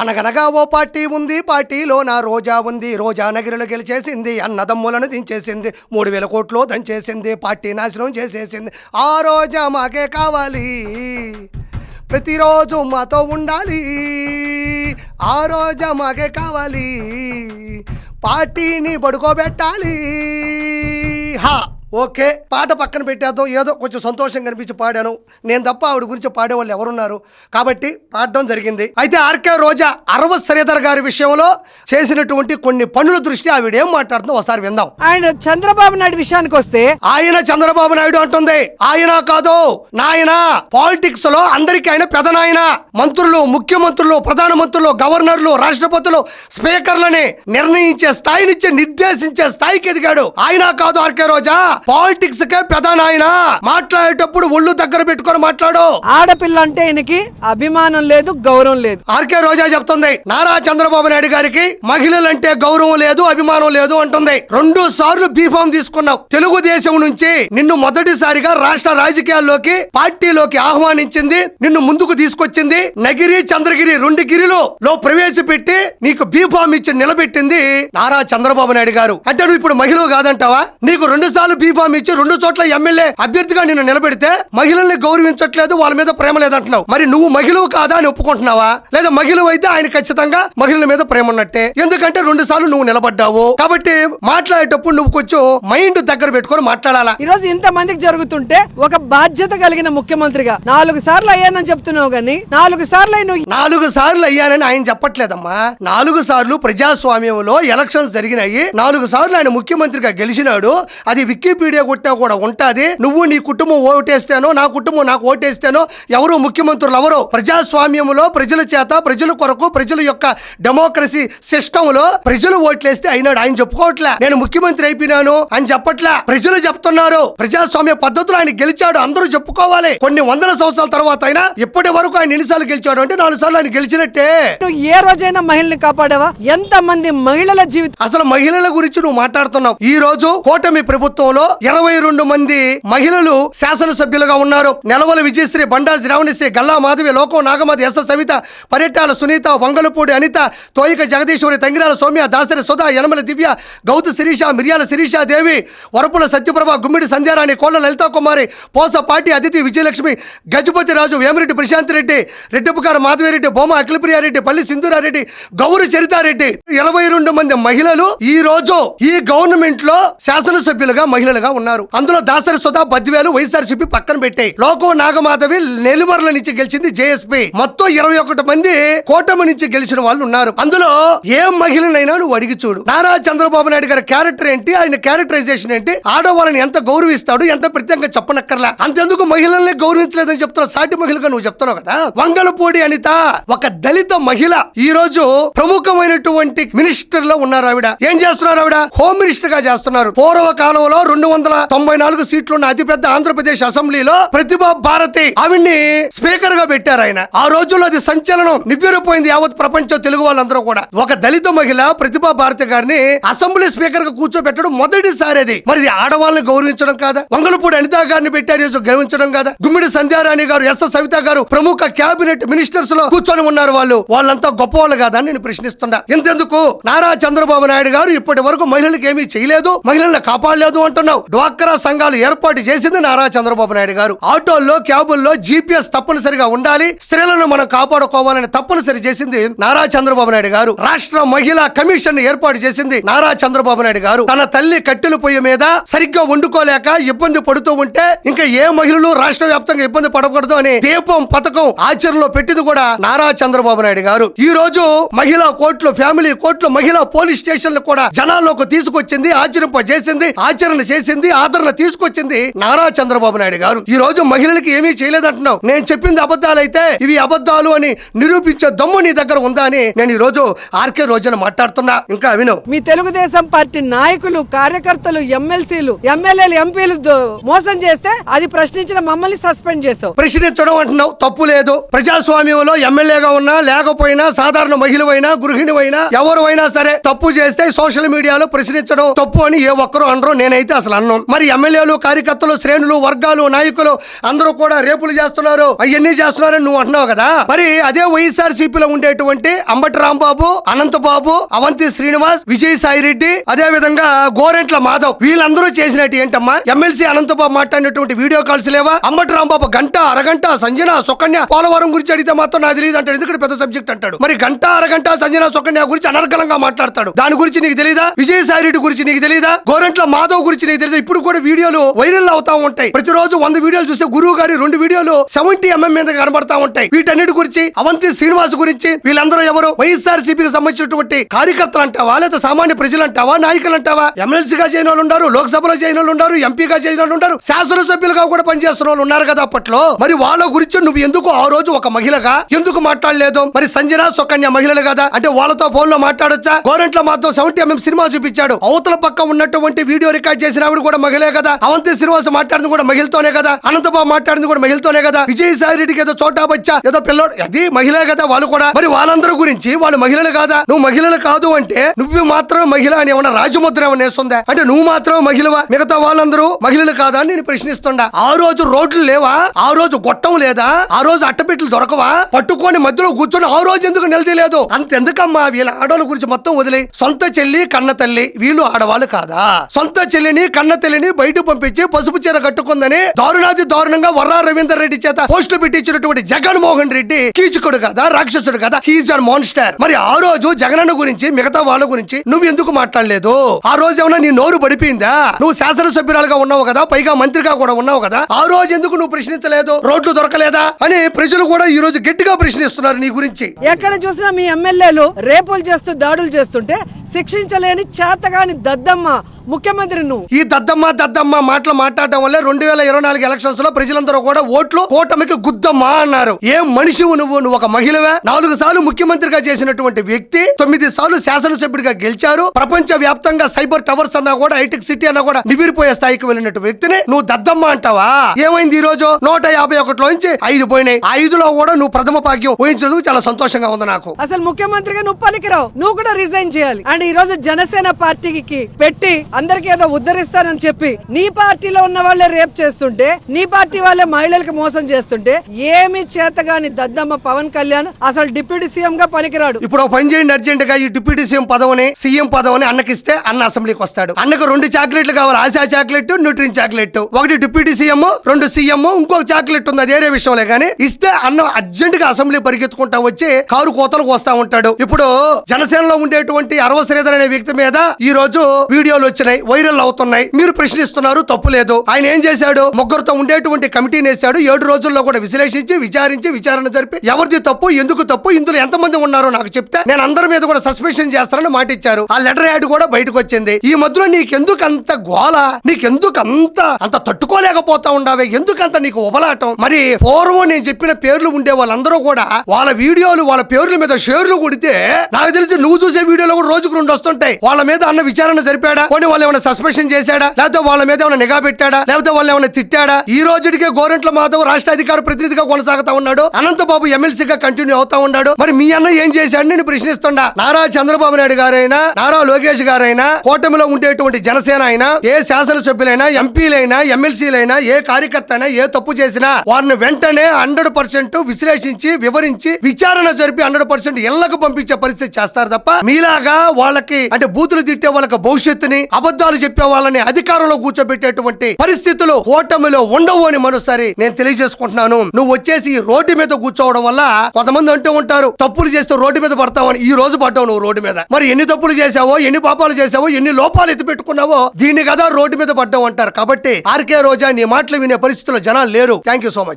అనగనగా ఓ పార్టీ ఉంది పార్టీలో నా రోజా ఉంది. రోజా నగిరిలో గెలిచేసింది అన్నదమ్ములను దించేసింది. మూడు వేల కోట్లు దంచేసింది పార్టీ నాశనం చేసేసింది. ఆ రోజా మాకే కావాలి. ప్రతిరోజు మాతో ఉండాలి. ఆ రోజా మాకే కావాలి. పార్టీని పడుకోబెట్టాలి హా! ఓకే పాట పక్కన పెట్టేద్దాం. ఏదో కొంచెం సంతోషం కనిపించి పాడాను. నేను తప్ప ఆవిడ గురించి పాడేవాళ్ళు ఎవరున్నారు? కాబట్టి పాడడం జరిగింది. అయితే ఆర్కే రోజా అరవ శ్రీధర్ గారి విషయంలో చేసినటువంటి కొన్ని పనుల దృష్టి ఆవిడ ఏం మాట్లాడుతుందో ఒకసారి విందాం. ఆయన చంద్రబాబు నాయుడు విషయానికి వస్తే ఆయన చంద్రబాబు నాయుడు అంటుంది. ఆయన కాదు నాయన. పాలిటిక్స్లో అందరికీ ఆయన పెదనాయన మంత్రులు ముఖ్యమంత్రులు ప్రధానమంత్రులు గవర్నర్లు రాష్ట్రపతులు స్పీకర్లని నిర్ణయించే స్థాయినిచ్చి నిర్దేశించే స్థాయికి ఎదిగాడు. ఆయన కాదు ఆర్కే రోజా. పాలిటిక్స్ కే పెదనాయన మాట్లాడేటప్పుడు ఒళ్ళు దగ్గర పెట్టుకొని మాట్లాడు. ఆడపిల్ల అంటే ఈయనకి అభిమానం లేదు గౌరవం లేదు. ఆర్కే రోజా చెప్తుంది నారా చంద్రబాబు నాయుడు గారికి మహిళలంటే గౌరవం లేదు అభిమానం లేదు అంటుంది. రెండు సార్లు బీఫామ్ తీసుకున్నావు. తెలుగుదేశం నుంచి నిన్ను మొదటిసారిగా రాష్ట్ర రాజకీయాల్లోకి పార్టీలోకి ఆహ్వానించింది నిన్ను ముందుకు తీసుకొచ్చింది నగిరి చంద్రగిరి రెండు గిరిలో లో ప్రవేశపెట్టి నీకు బీఫామ్ ఇచ్చి నిలబెట్టింది నారా చంద్రబాబు నాయుడు గారు. అంటే నువ్వు ఇప్పుడు మహిళ కాదంటావా? నీకు రెండు సార్లు బీఫామ్ ఇచ్చి రెండు చోట్ల ఎమ్మెల్యే అభ్యర్థిగా నిన్ను నిలబెడితే మహిళల్ని గౌరవించట్లేదు వాళ్ళ మీద ప్రేమ లేదంటున్నావు. మరి నువ్వు మహిళవు కాదా అని ఒప్పుకుంటున్నావా? లేదా మహిళవు అయితే ఆయన ఖచ్చితంగా మహిళల మీద ప్రేమ ఉన్నట్టే? ఎందుకంటే రెండు సార్లు నువ్వు నిలబడ్డావు. కాబట్టి మాట్లాడేటప్పుడు నువ్వు కొంచెం మైండ్ దగ్గర పెట్టుకొని మాట్లాడాలా? ఈ రోజు ఇంత మందికి జరుగుతుంటే ఒక బాధ్యత కలిగిన ముఖ్యమంత్రిగా నాలుగు సార్లు అయ్యానని చెప్తున్నావు గానీ నాలుగు సార్లు నువ్వు నాలుగు సార్లు అయ్యానని ఆయన చెప్పట్లేదమ్మా. నాలుగు సార్లు ప్రజాస్వామ్యంలో ఎలక్షన్స్ జరిగినాయి. నాలుగు సార్లు ఆయన ముఖ్యమంత్రిగా గెలిచినాడు. అది వికీపీడియా కొట్టా కూడా ఉంటాది. నువ్వు నీ కుటుంబం ఓటేస్తేనో నా కుటుంబం నాకు ఓటేస్తేనో ఎవరు ముఖ్యమంత్రులు ఎవరు ప్రజాస్వామ్యంలో ప్రజల చేత ప్రజల కొరకు ప్రజల యొక్క డెమోక్రసీ సిస్టమ్లో ప్రజలు ఓట్లేస్తే అయినాడు. ఆయన చెప్పుకోవట్లే. నేను ముఖ్యమంత్రి అయిపోయినాను అని చెప్పట్లే. ప్రజలు చెప్తున్నారు. ప్రజాస్వామ్య పద్ధతిలో ఆయన గెలిచాడు. అందరూ చెప్పుకోవాలి. కొన్ని వందల సంవత్సరాల తర్వాత అయినా ఇప్పటి వరకు ఆయన ఎన్నిసార్లు గెలిచాడు అంటే నాలుగు సార్లు ఆయన గెలిచినట్టే. నువ్వు ఏ రోజైనా మహిళని కాపాడావా? ఎంత మంది మహిళల జీవితం అసలు మహిళల గురించి నువ్వు మాట్లాడుతున్నావు. ఈ రోజు కూటమి ప్రభుత్వంలో ఇరవై రెండు మంది మహిళలు శాసనసభ్యులుగా ఉన్నారు. నెలవల విజయశ్రీ బండారు శ్రావణిశ్రీ గల్లా మాధవి లోకం నాగమతి ఎస్ సవిత పరిటాల సునీత వంగలపూడి అనిత తోయిక జగదీశ్వరి తంగిరాల సౌమ్య దాసరి సుధా యనమల దివ్య గౌతు శిరీష మిర్యాల శిరీషా దేవి వరపుల సత్యప్రభ గుమ్మిడి సంధ్యారాణి కోళ్ళ లలిత కుమారి పోస పాటి అతిథి విజయలక్ష్మి గజపతి రాజు వేమిరెడ్డి ప్రశాంత్ రెడ్డి రెడ్డిపుకారు మాధవిరెడ్డి బొమ్మ అఖిలప్రియారెడ్డి పల్లి సింధురారెడ్డి గౌరు చరితారెడ్డి. ఇరవై రెండు మంది మహిళలు ఈ రోజు ఈ గవర్నమెంట్లో శాసనసభ్యులుగా మహిళలు ఎమ్మెల్యేలుగా ఉన్నారు. అందులో దాసరి సుధా బద్వేలు వైఎస్ఆర్సీపీ పక్కన పెట్టాయి లోకో నాగమాధవి నెల్లిమర్ల నుంచి గెలిచింది జేఎస్పీ. మొత్తం ఇరవై ఒకటి మంది కూటమి నుంచి గెలిచిన వాళ్ళు ఉన్నారు. అందులో ఏ మహిళనైనా నువ్వు అడిగి చూడు. నారా చంద్రబాబు నాయుడు గారి క్యారెక్టర్ ఏంటి? ఆయన క్యారెక్టరైజేషన్ ఏంటి? ఆడవాళ్ళని ఎంత గౌరవిస్తాడు? ఎంత ప్రత్యేకంగా చెప్పనక్కర్లా? అంతెందుకు మహిళల్ని గౌరవించలేదని చెప్తున్నావు సాటి మహిళగా నువ్వు చెప్తున్నావు కదా? వంగలపూడి అనిత ఒక దళిత మహిళ ఈ రోజు ప్రముఖమైనటువంటి మినిస్టర్లో ఉన్నారు ఆవిడ. ఏం చేస్తున్నారు ఆవిడ? హోమ్ మినిస్టర్గా చేస్తున్నారు. పూర్వ కాలంలో రెండు వందల తొంభై నాలుగు సీట్లున్న అతిపెద్ద ఆంధ్రప్రదేశ్ అసెంబ్లీలో ప్రతిభా భారతి ఆవిడ్ని స్పీకర్గా పెట్టారు ఆయన. ఆ రోజుల్లో అది సంచలనం. నివ్వెరపోయింది యావత్ ప్రపంచం తెలుగు వాళ్ళందరూ కూడా. ఒక దళిత మహిళ ప్రతిభా భారతి గారిని అసెంబ్లీ స్పీకర్గా కూర్చోబెట్టడం మొదటిసారి అది. మరి ఇది ఆడవాళ్ళని గౌరవించడం కాదా? వంగలపూడి అనితా గారిని పెట్టారు గౌరవించడం కాదా? గుమ్మిడి సంధ్యారాణి గారు ఎస్. సవిత గారు ప్రముఖ క్యాబినెట్ మినిస్టర్స్లో కూర్చొని ఉన్నారు వాళ్ళు. వాళ్ళంతా గొప్ప వాళ్ళు కాదా అని నేను ప్రశ్నిస్తున్నా. ఇంతెందుకు? నారా చంద్రబాబు నాయుడు గారు ఇప్పటి వరకు మహిళలకు ఏమీ చేయలేదు మహిళలను కాపాడలేదు అంటున్నావు. డ్వాక్రా సంఘాలు ఏర్పాటు చేసింది నారా చంద్రబాబు నాయుడు గారు. ఆటోల్లో క్యాబుల్లో జీపీఎస్ తప్పనిసరిగా ఉండాలి. స్త్రీలను మనం కాపాడుకోవాలని తప్పనిసరి చేసింది నారా చంద్రబాబు నాయుడు గారు. రాష్ట్ర మహిళా కమిషన్ ఏర్పాటు చేసింది నారా చంద్రబాబు నాయుడు గారు. తన తల్లి కట్టెల పొయ్యి మీద సరిగ్గా వండుకోలేక ఇబ్బంది పడుతూ ఉంటే ఇంకా ఏ మహిళలు రాష్ట్ర వ్యాప్తంగా ఇబ్బంది పడకూడదు అని దీపం పథకం ఆచరణలో పెట్టింది కూడా నారా చంద్రబాబు నాయుడు గారు. ఈ రోజు మహిళా కోర్టులు ఫ్యామిలీ కోర్టులు మహిళా పోలీస్ స్టేషన్లు కూడా జనాల్లోకి తీసుకొచ్చింది ఆచరింప చేసింది ఆచరణ చేసి చేసింది ఆదరణ తీసుకొచ్చింది నారా చంద్రబాబు నాయుడు గారు. ఈ రోజు మహిళలకి ఏమీ చేయలేదంటున్నావు. నేను చెప్పింది అబద్ధాలైతే ఇవి అబద్ధాలు అని నిరూపించే దమ్ము నీ దగ్గర ఉందా అని నేను ఈ రోజు ఆర్కే రోజున మాట్లాడుతున్నా. ఇంకా విను. మీ తెలుగుదేశం పార్టీ నాయకులు కార్యకర్తలు ఎమ్మెల్సీలు ఎమ్మెల్యేలు ఎంపీలు మోసం చేస్తే అది ప్రశ్నించిన మమ్మల్ని సస్పెండ్ చేసావు. ప్రశ్నించడం అంటున్నావు. తప్పు లేదు. ప్రజాస్వామ్యంలో ఎమ్మెల్యేగా ఉన్నా లేకపోయినా సాధారణ మహిళవైనా గృహిణివైనా ఎవరు అయినా సరే తప్పు చేస్తే సోషల్ మీడియాలో ప్రశ్నించడం తప్పు అని ఏ ఒక్కరు అనరు. నేనైతే అసలు అన్నం. మరి ఎమ్మెల్యేలు కార్యకర్తలు శ్రేణులు వర్గాలు నాయకులు అందరూ కూడా రేపులు చేస్తున్నారు. అవన్నీ చేస్తున్నారని నువ్వు అంటున్నావు కదా? మరి అదే వైఎస్ఆర్లో ఉండేటువంటి అంబటి రాంబాబు అనంతబాబు అవంతి శ్రీనివాస్ విజయ్ సాయి రెడ్డి అదే విధంగా గోరెంట్ల మాధవ్ వీళ్ళందరూ చేసినట్టు ఏంటమ్మా? ఎమ్మెల్సీ అనంతబాబు మాట్లాడినటువంటి వీడియో కాల్స్ లేవా? అంబటి రాంబాబు గంట అరగంట సంజన సుకన్య పోలవరం గురించి అడిగితే మాత్రం నాకు తెలియదు అంటాడు. ఎందుకంటే పెద్ద సబ్జెక్ట్ అంటాడు. మరి గంట అరగంట సంజన సుకన్య గురించి అనర్గళంగా మాట్లాడతాడు. దాని గురించి నీకు తెలియదా విజయసాయి రెడ్డి గురించి నీకు తెలియదా గోరెంట్ల మాధవ్ గురించి నీకు తెలియదు ఇప్పుడు కూడా వీడియోలు వైరల్ అవుతా ఉంటాయి. ప్రతిరోజు వంద వీడియోలు చూస్తే గురువు గారి రెండు వీడియోలు సెవెంటీ ఎంఎం మీద కనబడతా ఉంటాయి. వీటన్నిటి గురించి అవంతి శ్రీనివాస్ గురించి వీళ్ళందరూ ఎవరు? వైఎస్ఆర్ సిపికి సంబంధించినటువంటి కార్యకర్తలు అంటావా లేదా సామాన్య ప్రజలు అంటావా నాయకులు అంటావా ఎమ్మెల్సీగా చేయని వాళ్ళు ఉన్నారు లోక్సభలో చేయని వాళ్ళు ఉన్నారు ఎంపీగా చేయని వాళ్ళు ఉన్నారు శాసనసభ్యులుగా కూడా పనిచేస్తున్న వాళ్ళు ఉన్నారు కదా అప్పట్లో. మరి వాళ్ళ గురించి నువ్వు ఎందుకు ఆ రోజు ఒక మహిళగా ఎందుకు మాట్లాడలేదు? మరి సంజన సుకన్య మహిళలు కదా అంటే వాళ్ళతో ఫోన్లో మాట్లాడొచ్చా? గోరెంట్ల మాత్రం సెవెంటీ ఎంఎం సినిమా చూపించాడు. అవతల పక్క ఉన్నటువంటి వీడియో రికార్డ్ చేసిన ఆవిడ కూడా మహిళే కదా? అవంతి శ్రీనివాస్ మాట్లాడింది కూడా మహిళతోనే కదా? అనంతబాబు మాట్లాడింది కూడా మహిళతోనే కదా? విజయసాయి రెడ్డికి ఏదో చోటా బచ్చా? ఏదో పిల్లోడు? అది మహిళే కదా వాళ్ళు కూడా. మరి వాళ్ళందరూ గురించి వాళ్ళు మహిళలు కాదా? నువ్వు మహిళలు కాదు అంటే నువ్వు మాత్రం మహిళ అని ఏమన్నా రాజముద్ర ఏమన్నా వేస్తుందా? అంటే నువ్వు మాత్రం మహిళవా? మిగతా వాళ్ళందరూ మహిళలు కాదా అని నేను ప్రశ్నిస్తుండా. ఆ రోజు రోడ్లు లేవా? ఆ రోజు గొట్టం లేదా? ఆ రోజు అట్టపెట్లు దొరకవా? పట్టుకొని మధ్యలో కూర్చొని ఆ రోజు ఎందుకు నిలదీయలేదు అంత ఎందుకమ్మా వీళ్ళ ఆడవాళ్ళ గురించి మొత్తం వదిలే సొంత చెల్లి కన్న తల్లి వీళ్ళు ఆడవాళ్ళు కాదా? సొంత చెల్లిని కన్న తల్లిని బయట పంపించి పసుపు చీర కట్టుకుందని దారుణాది దారుణంగా వర్రా రవీందర్ రెడ్డి చేత పోస్టులు పెట్టించినటువంటి జగన్మోహన్ రెడ్డి కీచుకుడు కదా రాక్షసుడు కదా హీజ్ అన్ మాన్స్టర్ మరి ఆ రోజు జగనన్న గురించి మిగతా వాళ్ళ గురించి నువ్వు ఎందుకు మాట్లాడలేదు? ఆ రోజు ఏమైనా నీ నోరు పడిపోయిందా? నువ్వు శాసనసభ్యురాలుగా ఉన్నావు కదా పైగా మంత్రిగా కూడా ఉన్నావు కదా ఆ రోజు ఎందుకు నువ్వు ప్రశ్నించలేదు? రోడ్లు దొరకలేదా? అని ప్రజలు కూడా ఈ రోజు గట్టిగా ప్రశ్నిస్తున్నారు నీ గురించి. ఎక్కడ చూసినా మీ ఎమ్మెల్యేలు రేపులు చేస్తూ దాడులు చేస్తుంటే శిక్షించలేని చేతగాని దద్దమ్మ ముఖ్యమంత్రి నువ్వు. ఈ దద్దమ్మ దద్దమ్మ మాటలు మాట్లాడటం వల్ల రెండు వేల ఇరవై నాలుగు ఎలక్షన్స్లో ప్రజలందరూ కూడా ఓట్లు కూటమికి గుద్దమ్మా అన్నారు. ఏం మనిషివు నువ్వు? నువ్వు ఒక మహిళవే. నాలుగు సార్లు ముఖ్యమంత్రిగా చేసినటువంటి వ్యక్తి తొమ్మిది సార్లు శాసనసభ్యుడిగా గెలిచారు. ప్రపంచ వ్యాప్తంగా సైబర్ టవర్స్ అన్నా కూడా హైటెక్ సిటీ అన్నా కూడా నివిరిపోయే స్థాయికి వెళ్ళినట్టు వ్యక్తిని నువ్వు దద్దమ్మ అంటావా? ఏమైంది ఈ రోజు నూట యాభై ఒకటిలో నుంచి ఐదు పోయినాయి. ఐదులో కూడా నువ్వు ప్రథమ భాగ్యం ఊహించినందుకు చాలా సంతోషంగా ఉంది నాకు. అసలు ముఖ్యమంత్రిగా నువ్వు పనికిరావు. నువ్వు కూడా రిజైన్ చేయాలి. అండ్ ఈ రోజు జనసేన పార్టీకి పెట్టి అందరికి ఏదో ఉద్ధరిస్తానని చెప్పి నీ పార్టీలో ఉన్న వాళ్ళే రేప్ చేస్తుంటే నీ పార్టీ వాళ్ళే మహిళలకు మోసం చేస్తుంటే ఏమి చేతగాని దద్దమ్మ పవన్ కళ్యాణ్ అసలు డిప్యూటీ సీఎం గా పనికిరాడు. ఇప్పుడు ఒక పని చేయండి అర్జెంట్గా ఈ డిప్యూటీ సీఎం పదవిని సీఎం పదవిని అన్నకిస్తే అన్న అసెంబ్లీకి వస్తాడు. అన్నకు రెండు చాక్లెట్లు కావాలి ఆశా చాక్లెట్ న్యూట్రిన్ చాక్లెట్ ఒకటి డిప్యూటీ సీఎం రెండు సీఎం ఇంకొక చాక్లెట్ ఉంది అది వేరే విషయంలే కానీ ఇస్తే అన్న అర్జెంట్గా అసెంబ్లీ పరిగెత్తుకుంటా వచ్చి కారు కోతలకు వస్తా ఉంటాడు. ఇప్పుడు జనసేనలో ఉండేటువంటి అరవై శ్రీధర్ అనే వ్యక్తి మీద ఈ రోజు వీడియోలు వచ్చినాయి వైరల్ అవుతున్నాయి. మీరు ప్రశ్నిస్తున్నారు తప్పు లేదు. ఆయన ఏం చేశాడు? ముగ్గురుతో ఉండేటువంటి కమిటీని వేశాడు. ఏడు రోజుల్లో కూడా విశ్లేషించి విచారించి విచారణ జరిపి ఎవరిది తప్పు ఎందుకు తప్పు ఇందులో ఎంతమంది ఉన్నారో నాకు చెప్తే నేను అందరి మీద కూడా సస్పెన్షన్ చేస్తానని మాట ఇచ్చారు. ఆ లెటర్ యాడ్ కూడా బయటకు వచ్చింది. ఈ మధ్యలో నీకెందుకు అంత గోల నీకెందుకు అంత అంత తట్టుకోలేకపోతా ఉండావే ఎందుకంత నీకు ఉబలాటం? మరి పూర్వం నేను చెప్పిన పేర్లు ఉండే వాళ్ళందరూ కూడా వాళ్ళ వీడియోలు వాళ్ళ పేర్ల మీద షేర్లు కొడితే నాకు తెలిసి నువ్వు చూసే వీడియోలో కూడా రోజుకు నుండి వస్తుంటాయి. వాళ్ళ మీద అన్న విచారణ జరిపాడా? కొన్ని వాళ్ళు ఏమైనా సస్పెన్షన్ చేశాడా? లేకపోతే వాళ్ళ మీద ఏమైనా నిఘా పెట్టాడా? లేకపోతే వాళ్ళు ఏమైనా తిట్టాడా? ఈ రోజుడికే గోరెంట్ల మాధవ్ రాష్ట్ర అధికార ప్రతినిధిగా కొనసాగుతా ఉన్నాడు. అనంతబాబు ఎమ్మెల్సీగా కంటిన్యూ అవుతా ఉన్నాడు. మరి మీ అన్న ఏం చేశాడు? నేను ప్రశ్నిస్తుండా. నారా చంద్రబాబు నాయుడు గారైనా నారా లోకేష్ గారైనా కూటమిలో ఉండేటువంటి జనసేన అయినా ఏ శాసనసభ్యులైనా ఎంపీలైనా ఎమ్మెల్సీలైనా ఏ కార్యకర్త అయినా ఏ తప్పు చేసినా వారిని వెంటనే హండ్రెడ్ పర్సెంట్ విశ్లేషించి వివరించి విచారణ జరిపి హండ్రెడ్ పర్సెంట్ ఇళ్ళకు పంపించే పరిస్థితి చేస్తారు తప్ప మీలాగా వాళ్ళకి అంటే బూతులు తిట్టే వాళ్ళకి భవిష్యత్తుని అబద్ధాలు చెప్పే వాళ్ళని అధికారంలో కూర్చోబెట్టేటువంటి పరిస్థితులు ఓటమిలో ఉండవు అని మరోసారి నేను తెలియజేసుకుంటున్నాను. నువ్వు వచ్చేసి రోడ్డు మీద కూర్చోవడం వల్ల కొంతమంది అంటూ ఉంటారు తప్పులు చేస్తే రోడ్డు మీద పడతావని ఈ రోజు పడ్డావు నువ్వు రోడ్డు మీద. మరి ఎన్ని తప్పులు చేసావో ఎన్ని పాపాలు చేసావో ఎన్ని లోపాలు ఎత్తి పెట్టుకున్నావో దీన్ని కదా రోడ్డు మీద పడ్డావు అంటారు. కాబట్టి ఆర్కే రోజా నీ మాటలు వినే పరిస్థితుల్లో జనాలు లేరు. Thank you so much